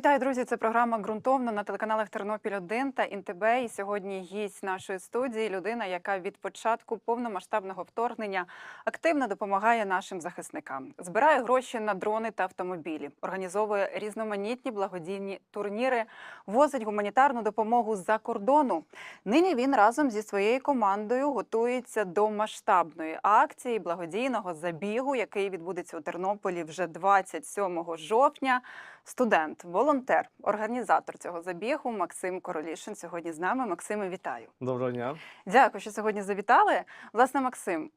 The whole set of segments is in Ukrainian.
Вітаю, друзі! Це програма ґрунтовно на телеканалах Тернопіль 1 та ІНТБ. І сьогодні гість нашої студії людина, яка від початку повномасштабного вторгнення активно допомагає нашим захисникам, збирає гроші на дрони та автомобілі, організовує різноманітні благодійні турніри, возить гуманітарну допомогу з-за кордону. Нині він разом зі своєю командою готується до масштабної акції благодійного забігу, який відбудеться у Тернополі вже 27 жовтня. Студент, волонтер, організатор цього забігу Максим Королішин сьогодні з нами. Максиме, вітаю. Доброго дня. Дякую, що сьогодні завітали. Власне, Максим,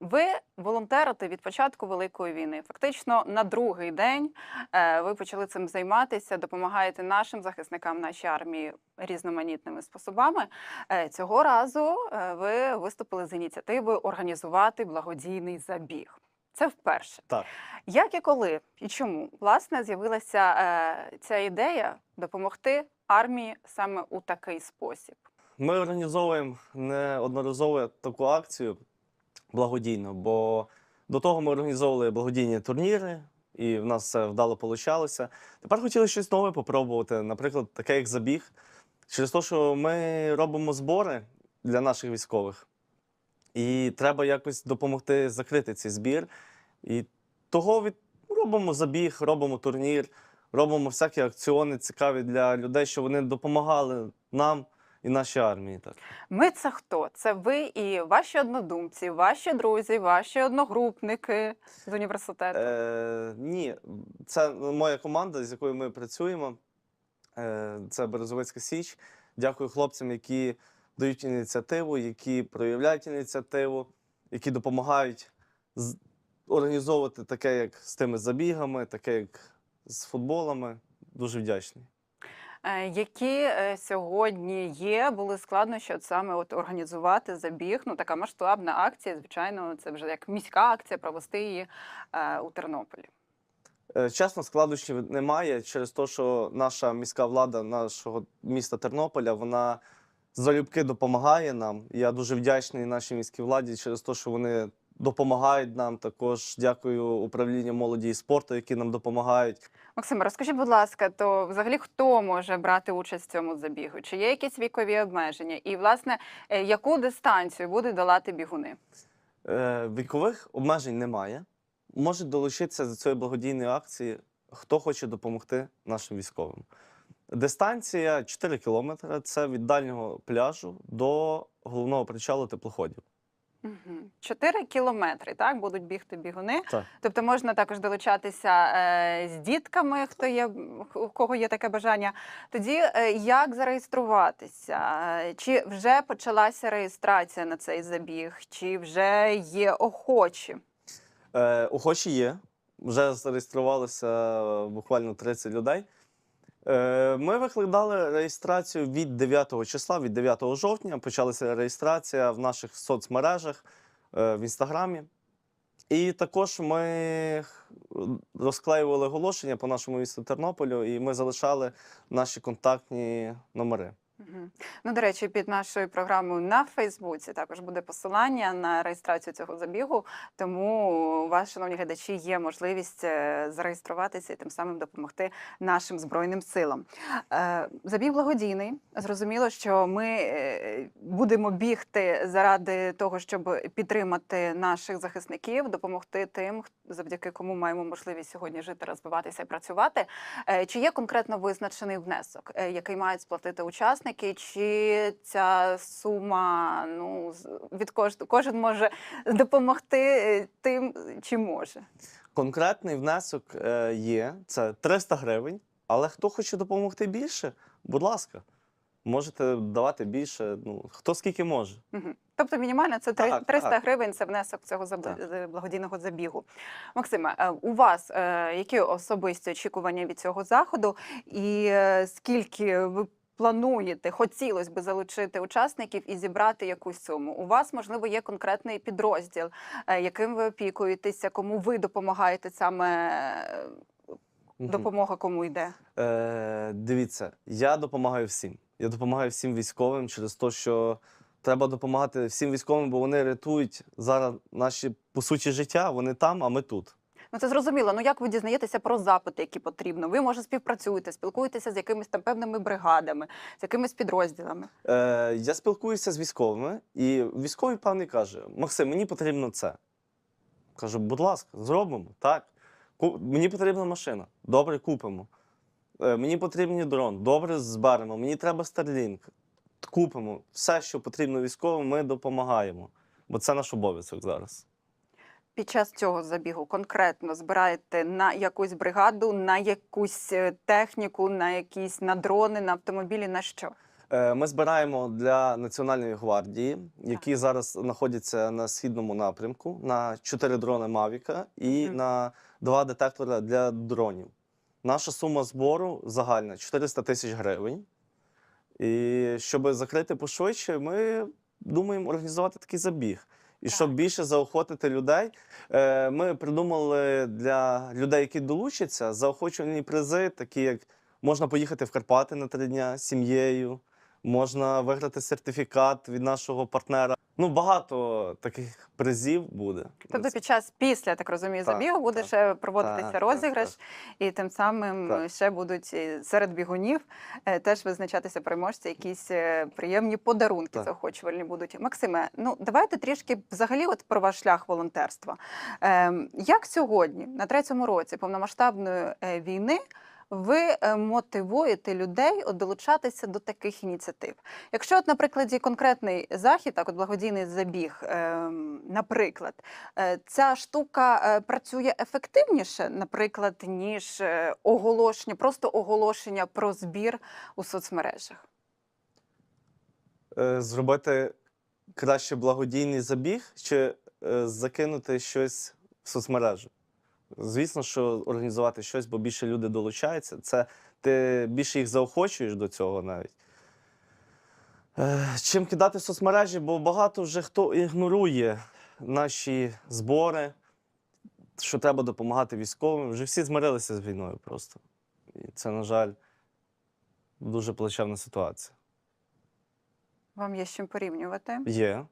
ви волонтерите від початку Великої війни. Фактично на другий день е, ви почали цим займатися, допомагаєте нашим захисникам, нашій армії різноманітними способами. Е, Цього разу е, ви виступили з ініціативою організувати благодійний забіг. Це вперше. Так. Як і коли і чому власне з'явилася е, ця ідея допомогти армії саме у такий спосіб? Ми організовуємо неодноразово таку акцію благодійну, бо до того ми організовували благодійні турніри, і в нас це вдало получалося. Тепер хотіли щось нове попробувати, наприклад, таке як забіг. Через те, що ми робимо збори для наших військових, і треба якось допомогти закрити цей збір. І того від... робимо забіг, робимо турнір, робимо всякі акціони цікаві для людей, щоб вони допомагали нам і нашій армії. Так. Ми це хто? Це ви і ваші однодумці, ваші друзі, ваші одногрупники з університету. Е, ні, це моя команда, з якою ми працюємо. Е, це Березовицька Січ. Дякую хлопцям, які дають ініціативу, які проявляють ініціативу, які допомагають організовувати таке, як з тими забігами, таке, як з футболами. Дуже вдячний. Е, Які е, сьогодні є, були складнощі от саме от організувати забіг? Ну така масштабна акція. Звичайно, це вже як міська акція, провести її е, у Тернополі. Е, Чесно, складнощів немає через те, що наша міська влада нашого міста Тернополя вона залюбки допомагає нам. Я дуже вдячний нашій міській владі через те, що вони допомагають нам. Також дякую управлінню молоді і спорту, які нам допомагають. Максиме, розкажіть, будь ласка, то взагалі хто може брати участь в цьому забігу? Чи є якісь вікові обмеження? І власне е, яку дистанцію будуть долати бігуни? Е, Вікових обмежень немає. Можуть долучитися до цієї благодійної акції, хто хоче допомогти нашим військовим. Дистанція 4 кілометри це від дальнього пляжу до головного причалу теплоходів. Мгм. Чотири кілометри, так будуть бігти бігуни. Так. Тобто можна також долучатися е, з дітками, хто є, у кого є таке бажання. Тоді е, як зареєструватися? Чи вже почалася реєстрація на цей забіг, чи вже є охочі? Е, охочі є. Вже зареєструвалося е, буквально 30 людей. Е, ми викладали реєстрацію від 9 числа, від 9 жовтня. Почалася реєстрація в наших соцмережах е, в інстаграмі. І також ми розклеювали оголошення по нашому місту Тернополю, і ми залишали наші контактні номери. Ну, до речі, під нашою програмою на Фейсбуці також буде посилання на реєстрацію цього забігу. Тому у вас, шановні глядачі, є можливість е, зареєструватися і тим самим допомогти нашим збройним силам. Е, Забіг благодійний. Зрозуміло, що ми е, будемо бігти заради того, щоб підтримати наших захисників, допомогти тим, завдяки кому маємо можливість сьогодні жити, розвиватися і працювати. Чи є конкретно визначений внесок, який мають сплатити учасники? Чи ця сума ну від кожного кожен може допомогти е, тим, чи може? Конкретний внесок е, є, це 300 гривень, але хто хоче допомогти більше, будь ласка, можете давати більше, ну, хто скільки може. Мгм. Тобто мінімально це три- Так, 300 так. гривень це внесок цього заб- благодійного забігу. Максиме, е, у вас е, які особисті очікування від цього заходу, і е, скільки ви плануєте, хотілося б залучити учасників і зібрати якусь суму? У вас можливо є конкретний підрозділ, е, яким ви опікуєтеся, кому ви допомагаєте саме е, допомога кому йде? Е, дивіться, я допомагаю всім. Я допомагаю всім військовим через те, що треба допомагати всім військовим, бо вони рятують зараз наші по суті життя. Вони там, а ми тут. Ну це зрозуміло. Ну як ви дізнаєтеся про запити, які потрібно? Ви може співпрацюєте, спілкуєтеся з якимись там певними бригадами, з якимись підрозділами. Е, я спілкуюся з військовими, і військовий певний каже: Максим, мені потрібно це. Кажу, будь ласка, зробимо. Так. Ку- Мені потрібна машина. Добре, купимо. Е, мені потрібен дрон. Добре, зберемо. Мені треба Starlink. Купимо. Все, що потрібно військовим, ми допомагаємо. Бо це наш обов'язок зараз. Під час цього забігу конкретно збираєте на якусь бригаду, на якусь е, техніку, на якісь на дрони, на автомобілі, на що? Е, Ми збираємо для Національної гвардії, які зараз знаходяться на східному напрямку, на 4 дрони Мавіка і Мгм. на 2 детектора для дронів. Наша сума збору загальна 400 тисяч гривень. І щоб закрити пошвидше, ми думаємо організувати такий забіг. І щоб більше заохотити людей, е, ми придумали для людей, які долучаться, заохочувальні призи, такі як можна поїхати в Карпати на три дня з сім'єю, можна виграти сертифікат від нашого партнера. Ну, багато таких призів буде. Тобто під час після, я так розумію, Так, забігу буде так. ще проводитися Так, розіграш, так, і тим самим Так. ще будуть е, серед бігунів е, теж визначатися переможці, якісь е, приємні подарунки Так. заохочувальні будуть. Максиме, ну давайте трішки взагалі от про ваш шлях волонтерства. Ем, Як сьогодні, на третьому році повномасштабної війни, ви е, мотивуєте людей долучатися до таких ініціатив? Якщо, от, наприклад, конкретний захід, так от благодійний забіг, ем, наприклад, е, ця штука е, працює ефективніше, наприклад, ніж оголошення, просто оголошення про збір у соцмережах. Зробити краще благодійний забіг чи закинути щось в соцмережу. Звісно, що організувати щось, бо більше люди долучаються. Це ти більше їх заохочуєш до цього навіть. Е, Чим кидати в соцмережі, бо багато вже хто ігнорує наші збори, що треба допомагати військовим. Вже всі змирилися з війною просто. І це, на жаль, дуже плачевна ситуація. Вам є з чим порівнювати? Є.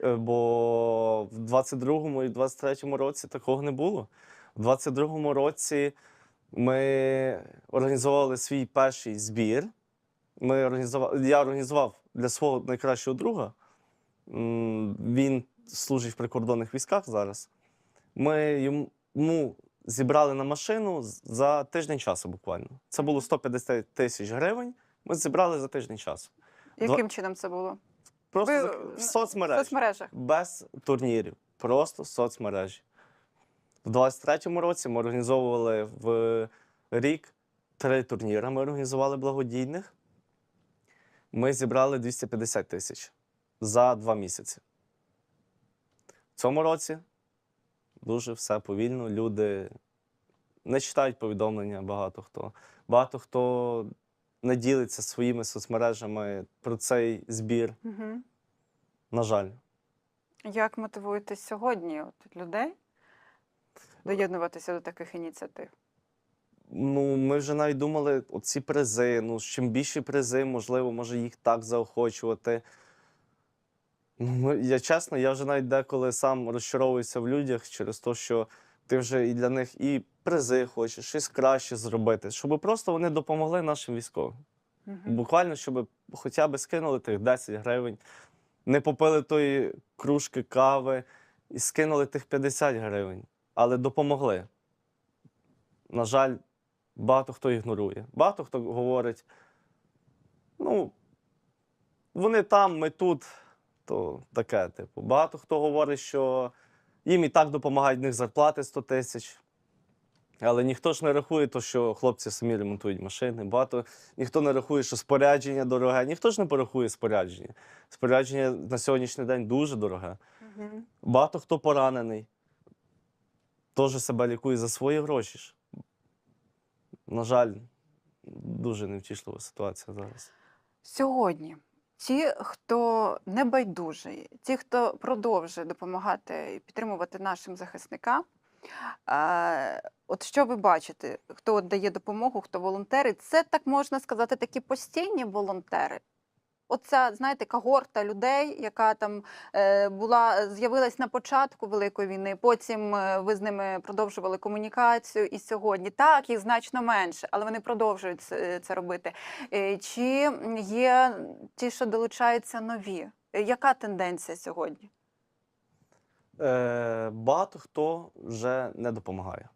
Е, Бо в 22-му і 23-му році такого не було. В 22-му році ми організували свій перший збір. Ми організували, я організував для свого найкращого друга. Він служить в прикордонних військах зараз. Ми йому зібрали на машину за тиждень часу буквально. Це було 150 тисяч гривень. Ми зібрали за тиждень часу. Яким чином це було? Просто Ви, в В соцмережі соцмережах. без турнірів, просто соцмережі. В 23-му році ми організовували в рік три турніри. Ми організували благодійних. Ми зібрали 250 тисяч за два місяці. В цьому році дуже все повільно. Люди не читають повідомлення багато хто. Багато хто не ділиться своїми соцмережами про цей збір. Угу. На жаль. Як мотивуєте сьогодні от, людей доєднуватися до таких ініціатив? Ну, ми вже навіть думали, оці призи. Ну, чим більші призи, можливо, може їх так заохочувати. Ну, я чесно, я вже навіть деколи сам розчаровуюся в людях через те, що ти вже і для них і призи хочеш, щось краще зробити, щоб просто вони допомогли нашим військовим. Угу. Буквально, щоб хоча б скинули тих 10 гривень, не попили тої кружки кави і скинули тих 50 гривень, але допомогли. На жаль, багато хто ігнорує. Багато хто говорить: ну, вони там, ми тут, то таке, типу. Багато хто говорить, що їм і так допомагають в них зарплати 100 тисяч. Але ніхто ж не рахує, то, що хлопці самі ремонтують машини. Багато ніхто не рахує, що спорядження дороге. Ніхто ж не порахує спорядження. Спорядження на сьогоднішній день дуже дороге. Угу. Багато хто поранений, теж себе лікує за свої гроші. ж. На жаль, дуже невтішлива ситуація зараз. Сьогодні ті, хто не байдужий, ті, хто продовжує допомагати і підтримувати нашим захисникам. е, От що ви бачите, хто дає допомогу, хто волонтери, це так можна сказати, такі постійні волонтери. Оця, знаєте, когорта людей, яка там е, була, з'явилась на початку Великої війни, потім е, ви з ними продовжували комунікацію і сьогодні. Так, їх значно менше, але вони продовжують це, це робити. Е, Чи є ті, що долучаються нові? Е, Яка тенденція сьогодні? Е, багато хто вже не допомагає.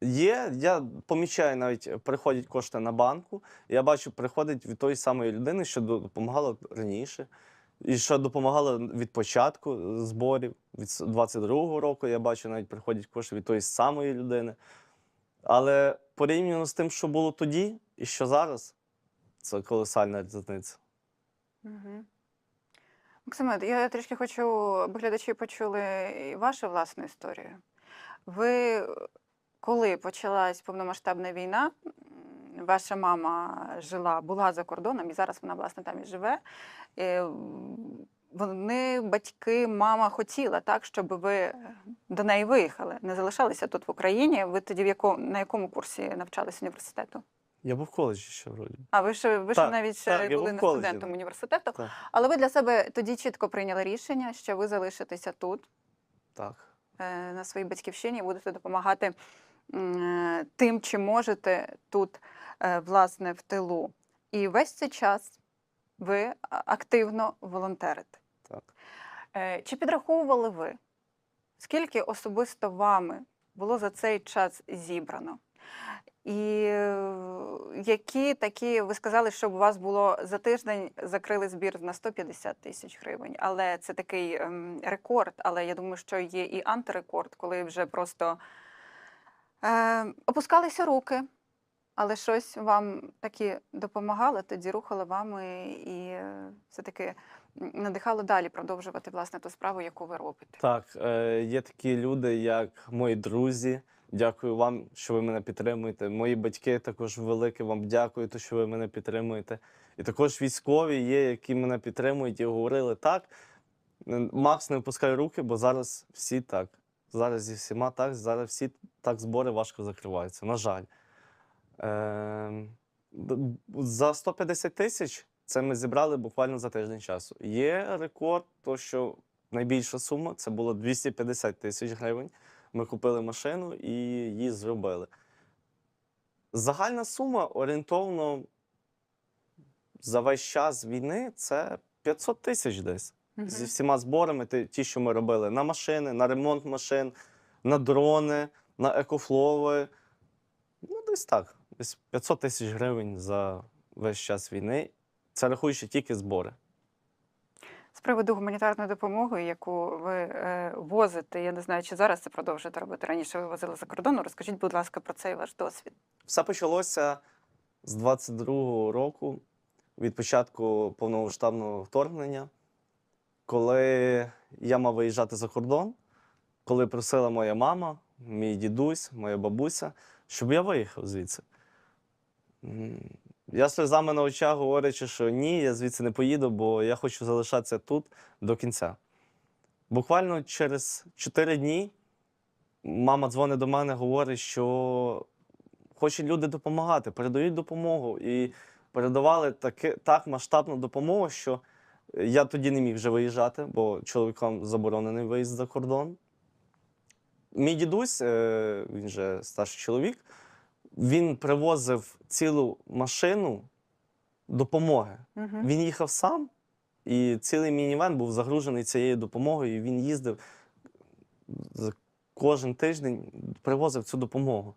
Є, я помічаю навіть, приходять кошти на банку. Я бачу, приходять від тої самої людини, що допомагала раніше, і що допомагала від початку зборів, від 22-го року. Я бачу, навіть приходять кошти від тої самої людини. Але порівняно з тим, що було тоді і що зараз, це колосальна різниця. Угу. Максиме, я трішки хочу, аби глядачі почули і вашу власну історію. Ви, коли почалась повномасштабна війна, ваша мама жила, була за кордоном, і зараз вона, власне, там і живе. Е, Вони, батьки, мама хотіла так, щоб ви до неї виїхали, не залишалися тут в Україні. Ви тоді в яко, на якому курсі навчалися університету? Я був в коледжі ще вроді. А ви ще ви Так, навіть ще так, були не студентом університету. Так. Але ви для себе тоді чітко прийняли рішення, що ви залишитеся тут, Так. е, на своїй батьківщині, і будете допомагати е, тим, чи можете тут, е, власне, в тилу. І весь цей час ви активно волонтерите. Так. Е, Чи підраховували ви, скільки особисто вами було за цей час зібрано? І е, які такі, ви сказали, що у вас було за тиждень закрили збір на 150 тисяч гривень, але це такий ем, рекорд. Але я думаю, що є і антирекорд, коли вже просто е, опускалися руки, але щось вам таки допомагало, тоді рухало вами і е, все-таки надихало далі продовжувати власне ту справу, яку ви робите. Так, е, є такі люди, як мої друзі. Дякую вам, що ви мене підтримуєте. Мої батьки також велике вам дякую, що ви мене підтримуєте. І також військові є, які мене підтримують і говорили так. Макс, не опускай руки, бо зараз всі так. Зараз зі всіма так, зараз всі так збори важко закриваються. На жаль. Е, за 150 тисяч це ми зібрали буквально за тиждень часу. Є рекорд, то що найбільша сума це було 250 тисяч гривень. Ми купили машину і її зробили. Загальна сума орієнтовно за весь час війни це 500 тисяч десь. Зі всіма зборами, ті, ті, що ми робили на машини, на ремонт машин, на дрони, на екофлови. Ну, десь так. Десь 500 тисяч гривень за весь час війни. Це рахуючи тільки збори. З приводу гуманітарної допомоги, яку ви е, возите, я не знаю, чи зараз це продовжуєте робити. Раніше ви возили за кордону. Розкажіть, будь ласка, про цей ваш досвід. Все почалося з 22-го року, від початку повномасштабного вторгнення, коли я мав виїжджати за кордон, коли просила моя мама, мій дідусь, моя бабуся, щоб я виїхав звідси. Я сльозами на очах говорячи, що ні, я звідси не поїду, бо я хочу залишатися тут до кінця. Буквально через 4 дні мама дзвонить до мене, говорить, що хочуть люди допомагати, передають допомогу. І передавали таки, так масштабну допомогу, що я тоді не міг вже виїжджати, бо чоловікам заборонений виїзд за кордон. Мій дідусь, е, він же старший чоловік, він привозив цілу машину допомоги. Угу. Він їхав сам, і цілий мінівен був загружений цією допомогою. І він їздив кожен тиждень, привозив цю допомогу.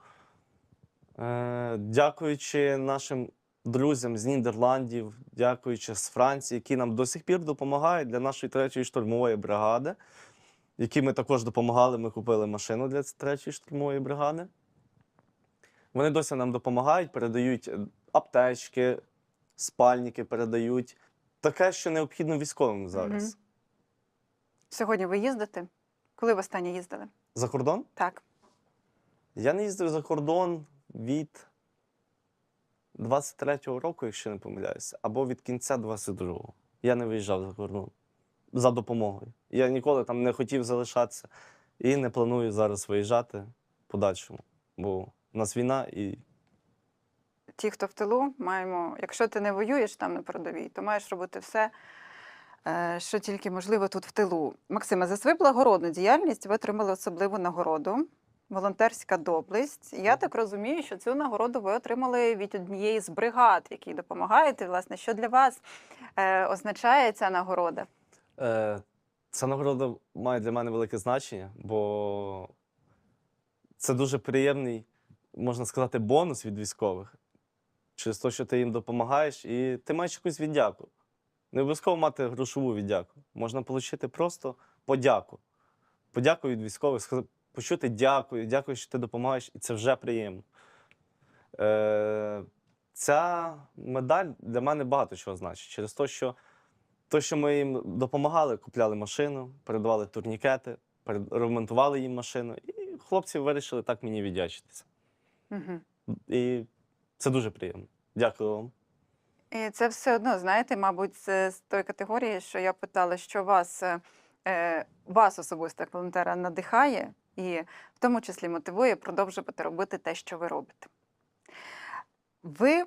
Е, дякуючи нашим друзям з Нідерландів, дякуючи з Франції, які нам до сих пір допомагають для нашої третьої штурмової бригади, які ми також допомагали. Ми купили машину для третьої штурмової бригади. Вони досі нам допомагають, передають е, аптечки, спальники передають. Таке, що необхідно військовим зараз. Мгм. Сьогодні ви їздите? Коли ви останнє їздили? За кордон? Так. Я не їздив за кордон від 23-го року, якщо не помиляюся, або від кінця 22-го. Я не виїжджав за кордон за допомогою. Я ніколи там не хотів залишатися і не планую зараз виїжджати в подальшому, бо у нас війна і ті, хто в тилу, маємо, якщо ти не воюєш там на передовій, то маєш робити все, е, що тільки можливо тут в тилу. Максиме, за свою благородну діяльність ви отримали особливу нагороду. Волонтерська доблесть. Я так розумію, що цю нагороду ви отримали від однієї з бригад, якій допомагаєте. Власне, що для вас е, означає ця нагорода? Е, ця нагорода має для мене велике значення, бо це дуже приємний, можна сказати, бонус від військових. Через те, що ти їм допомагаєш, і ти маєш якусь віддяку. Не обов'язково мати грошову віддяку. Можна отримати просто подяку. Подяку від військових, почути дякую, дякую, що ти допомагаєш, і це вже приємно. Е, ця медаль для мене багато чого значить. Через те, що то, що ми їм допомагали, купляли машину, передавали турнікети, ремонтували їм машину, і хлопці вирішили так мені віддячитися. Угу. І це дуже приємно. Дякую вам. І це все одно, знаєте, мабуть, це з тої категорії, що я питала, що вас, е, е, вас особисто як волонтера надихає і в тому числі мотивує продовжувати робити те, що ви робите. Ви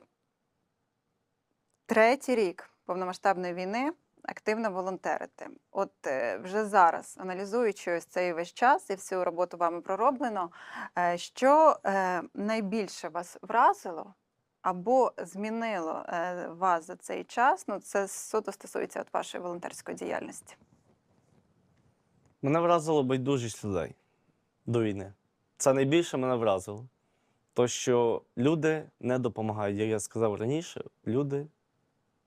третій рік повномасштабної війни активно волонтерите. От е, вже зараз, аналізуючи ось цей весь час і всю роботу вами пророблено, е, що е, найбільше вас вразило або змінило вас за цей час? Ну, це суто стосується от вашої волонтерської діяльності. Мене вразило байдужість людей до війни. Це найбільше мене вразило. То, що люди не допомагають, як я сказав раніше, люди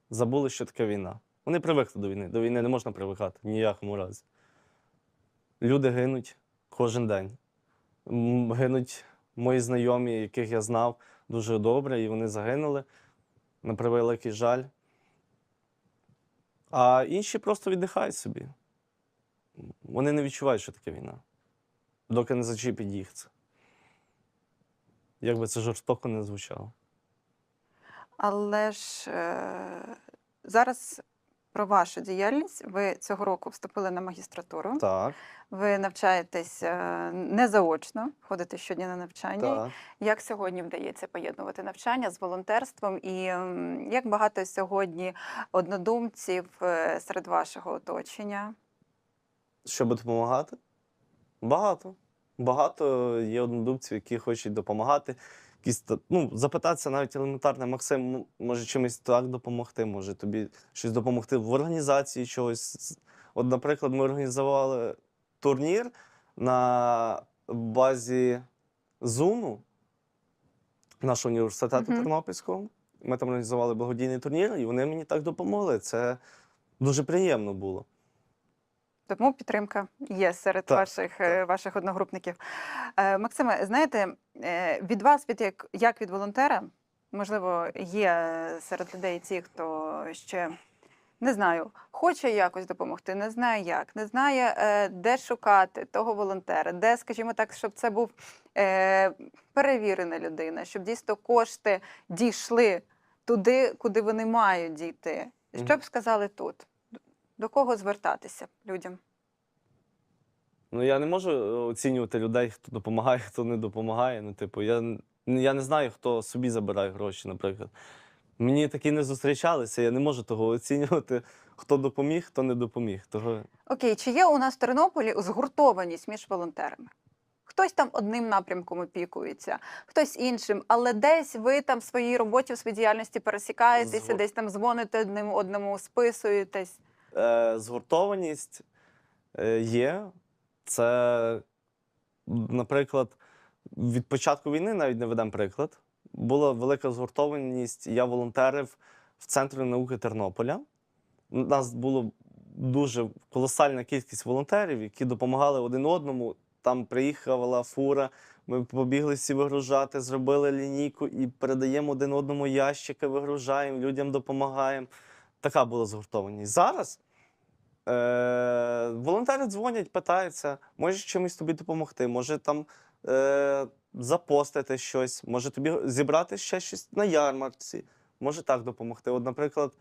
забули, що таке війна. Вони привикли до війни. До війни не можна привикати в ніякому разі. Люди гинуть кожен день. Гинуть мої знайомі, яких я знав дуже добре, і вони загинули. На превеликий жаль. А інші просто віддихають собі. Вони не відчувають, що таке війна, доки не зачіпить їх це. Як би це жорстоко не звучало. Але ж е, зараз про вашу діяльність. Ви цього року вступили на магістратуру. Так, Ви навчаєтесь е, не заочно, ходите щодня на навчання. так. Як сьогодні вдається поєднувати навчання з волонтерством? І як багато сьогодні однодумців е, серед вашого оточення? Щоб допомагати? Багато. Багато є однодумців, які хочуть допомагати. Якісь, ну, запитатися навіть елементарне, Максим, може чимось так допомогти, може тобі щось допомогти в організації чогось. От, наприклад, ми організували турнір на базі Зуму нашого університету Мгм. Тернопільського. Ми там організували благодійний турнір, і вони мені так допомогли. Це дуже приємно було. Тому підтримка є серед Так, ваших, е, ваших одногрупників. Е, Максиме, знаєте, е, від вас, від як, як від волонтера, можливо, є серед людей ті, хто ще не знаю, хоче якось допомогти, не знає як, не знає, де шукати того волонтера, де, скажімо так, щоб це був перевірена людина, щоб дійсно кошти дійшли туди, куди вони мають дійти. Що б сказали тут? До кого звертатися людям? Ну, я не можу е, оцінювати людей, хто допомагає, хто не допомагає. Ну, типу, я, я не знаю, хто собі забирає гроші, наприклад. Мені такі не зустрічалися, я не можу того оцінювати, хто допоміг, хто не допоміг. Того... Окей, чи є у нас в Тернополі згуртованість між волонтерами? Хтось там одним напрямком опікується, хтось іншим, але десь ви там в своїй роботі, в своїй діяльності пересікаєтеся, Згур- десь там дзвоните одним одному, списуєтесь. Е, згуртованість е, є. Це, наприклад, від початку війни, навіть не ведемо приклад, була велика згуртованість. Я волонтерив в Центрі науки Тернополя. У нас було дуже колосальна кількість волонтерів, які допомагали один одному. Там приїхала фура, ми побігли всі вигружати, зробили лінійку і передаємо один одному ящики, вигружаємо, людям допомагаємо. Така була згуртованість. Зараз е, волонтери дзвонять, питаються, може чимось тобі допомогти, може там е, запостити щось, може тобі зібрати ще щось на ярмарці, може так допомогти. От, наприклад,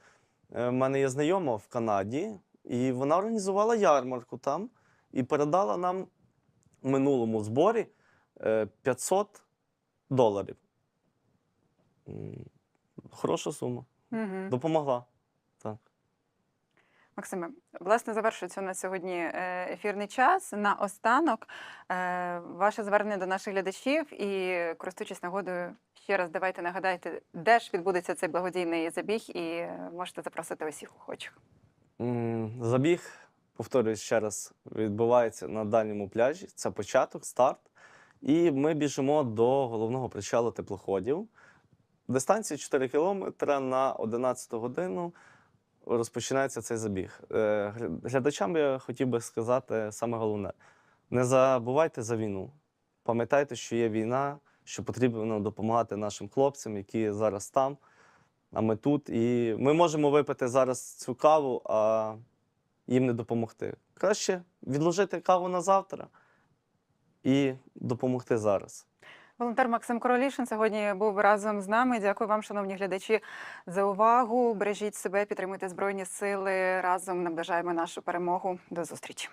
е, в мене є знайома в Канаді, і вона організувала ярмарку там і передала нам в минулому зборі е, 500 доларів. хороша сума. Угу. Допомогла. Максиме, власне, завершується у нас сьогодні е, ефірний час. Наостанок е, ваше звернення до наших глядачів і користуючись нагодою, ще раз давайте нагадайте, де ж відбудеться цей благодійний забіг, і е, можете запросити усіх охочих. Забіг, повторюсь ще раз, відбувається на дальньому пляжі. Це початок, старт. І ми біжимо до головного причалу теплоходів. Дистанція 4 кілометри на 11 годину розпочинається цей забіг. Е, Глядачам я хотів би сказати саме головне: не забувайте за війну. Пам'ятайте, що є війна, що потрібно допомагати нашим хлопцям, які зараз там, а ми тут. І ми можемо випити зараз цю каву, а їм не допомогти. Краще відложити каву на завтра і допомогти зараз. Волонтер Максим Королішин сьогодні був разом з нами. Дякую вам, шановні глядачі, за увагу. Бережіть себе, підтримуйте збройні сили. Разом наближаємо нашу перемогу. До зустрічі.